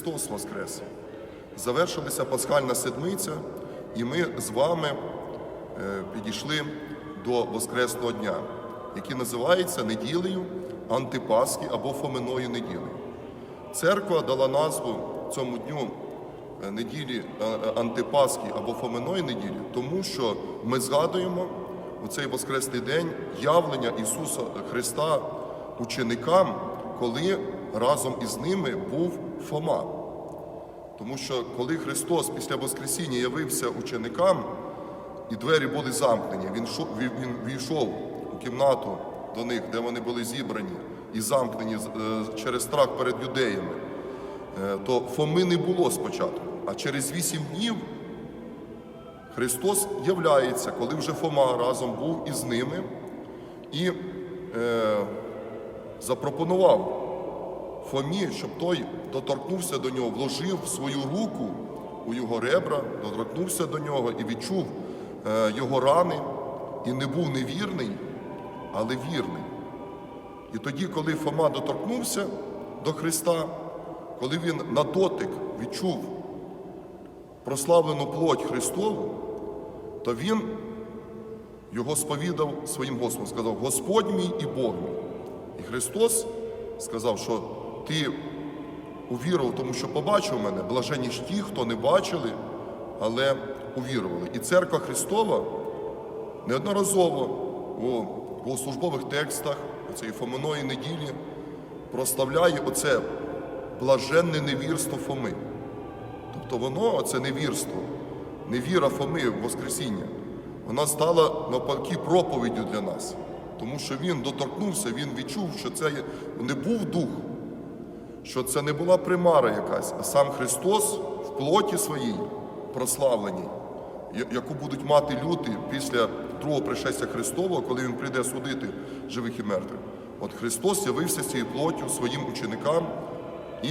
Христос Воскрес! Завершилася пасхальна седмиця, і ми з вами е, підійшли до Воскресного дня, який називається неділею Антипасхи або Фоминою неділею. Церква дала назву цьому дню е, неділі е, Антипасхи або Фоминої неділі, тому що ми згадуємо у цей Воскресний день явлення Ісуса Христа ученикам, коли разом із ними був Фома. Тому що коли Христос після Воскресіння явився ученикам, і двері були замкнені, Він шо- він- він війшов у кімнату до них, де вони були зібрані і замкнені е, через страх перед юдеями, е, то Фоми не було спочатку. А через вісім днів Христос являється, коли вже Фома разом був із ними і е, запропонував Фомі, щоб той доторкнувся до нього, вложив свою руку у його ребра, доторкнувся до нього і відчув е, його рани, і не був невірний, але вірний. І тоді, коли Фома доторкнувся до Христа, коли він на дотик відчув прославлену плоть Христову, то він його сповідав своїм Господом, сказав: Господь мій і Бог мій. І Христос сказав, що ти увірував, тому що побачив мене, блаженні ж ті, хто не бачили, але увірували. І церква Христова неодноразово у богослужбових текстах цієї Фоминої неділі прославляє оце блаженне невірство Фоми. Тобто воно, це невірство, невіра Фоми в Воскресіння, вона стала навпаки проповіддю для нас. Тому що він доторкнувся, він відчув, що це не був дух, що це не була примара якась, а сам Христос в плоті своїй прославленій, яку будуть мати люди після другого пришестя Христового, коли Він прийде судити живих і мертвих. От Христос явився цією плоттю своїм ученикам і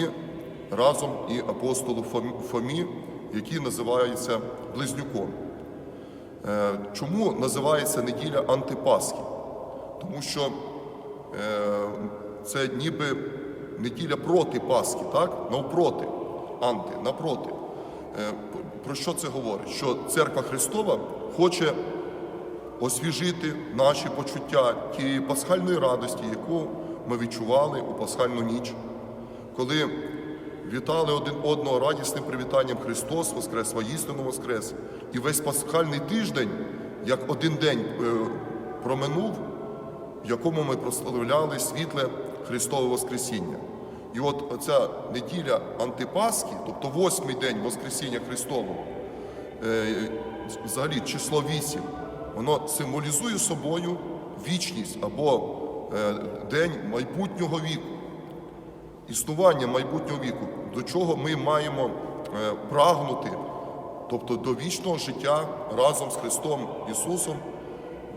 разом і апостолу Фомі, який називається Близнюком. Е, Чому називається неділя антипасхи? Тому що е, це ніби неділя проти Пасхи, так? Навпроти, анти, напроти. Е, Про що це говорить? Що церква Христова хоче освіжити наші почуття тієї пасхальної радості, яку ми відчували у пасхальну ніч, коли вітали один одного радісним привітанням Христос Воскрес, воістину Воскрес. І весь пасхальний тиждень, як один день е, проминув, в якому ми прославляли світле Христове Воскресіння. І от оця неділя Антипасхи, тобто восьмий день Воскресіння Христового, е, взагалі число вісім, воно символізує собою вічність або е, день майбутнього віку, існування майбутнього віку, до чого ми маємо е, прагнути, тобто до вічного життя разом з Христом Ісусом,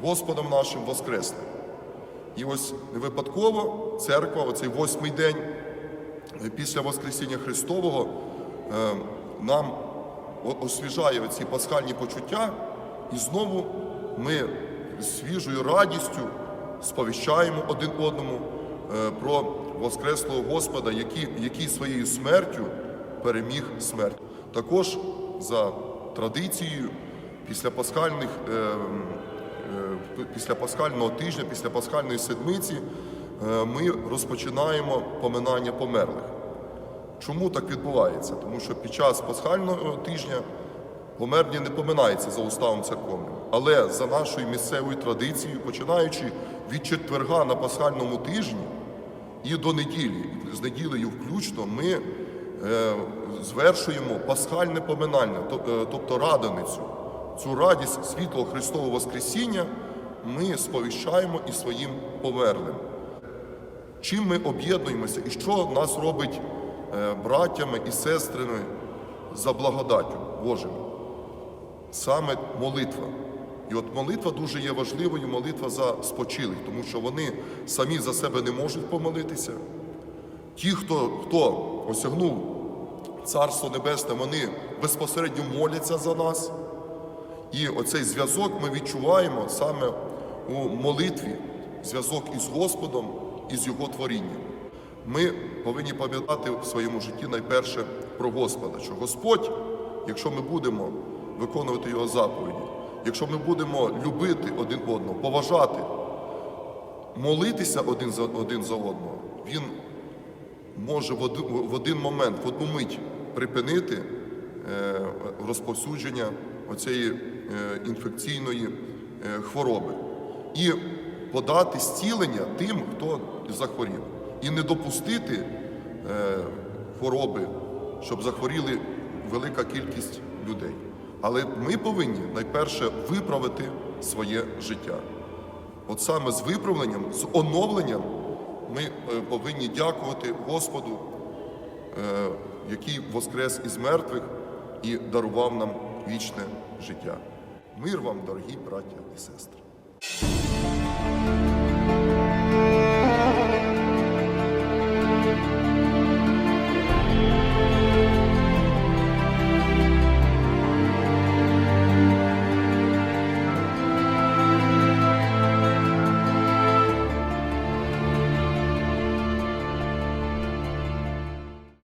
Господом нашим Воскресним. І ось не випадково церква, оцей восьмий день е, після Воскресіння Христового, е, нам освіжає ці пасхальні почуття, і знову ми з свіжою радістю сповіщаємо один одному е, про Воскреслого Господа, який, який своєю смертю переміг смерть. Також за традицією після пасхальних. Е, після пасхального тижня, після пасхальної седмиці е, ми розпочинаємо поминання померлих. Чому так відбувається? Тому що під час пасхального тижня померлі не поминаються за уставом церковним. Але за нашою місцевою традицією, починаючи від четверга на пасхальному тижні і до неділі, з неділею включно, ми е, звершуємо пасхальне поминання, тобто радоницю. Цю радість світлого Христового Воскресіння ми сповіщаємо і своїм померлим. Чим ми об'єднуємося і що нас робить е, браттями і сестрами за благодаттю Божою? Саме молитва. І от молитва дуже є важливою, молитва за спочилих, тому що вони самі за себе не можуть помолитися. Ті, хто, хто осягнув Царство Небесне, вони безпосередньо моляться за нас. І оцей зв'язок ми відчуваємо саме у молитві, зв'язок із Господом і з Його творінням. ми повинні пам'ятати в своєму житті найперше про Господа, що Господь, якщо ми будемо виконувати Його заповіді, якщо ми будемо любити один одного, поважати, молитися один за, один за одного, Він може в один, момент, в одну мить припинити е, розповсюдження оцієї інфекційної е, хвороби і подати зцілення тим, хто захворів, і не допустити е, хвороби, щоб захворіли велика кількість людей. Але ми повинні найперше виправити своє життя. От саме з виправленням, з оновленням ми е, повинні дякувати Господу, е, який воскрес із мертвих і дарував нам вічне життя. Мир вам, дорогі браття і сестри.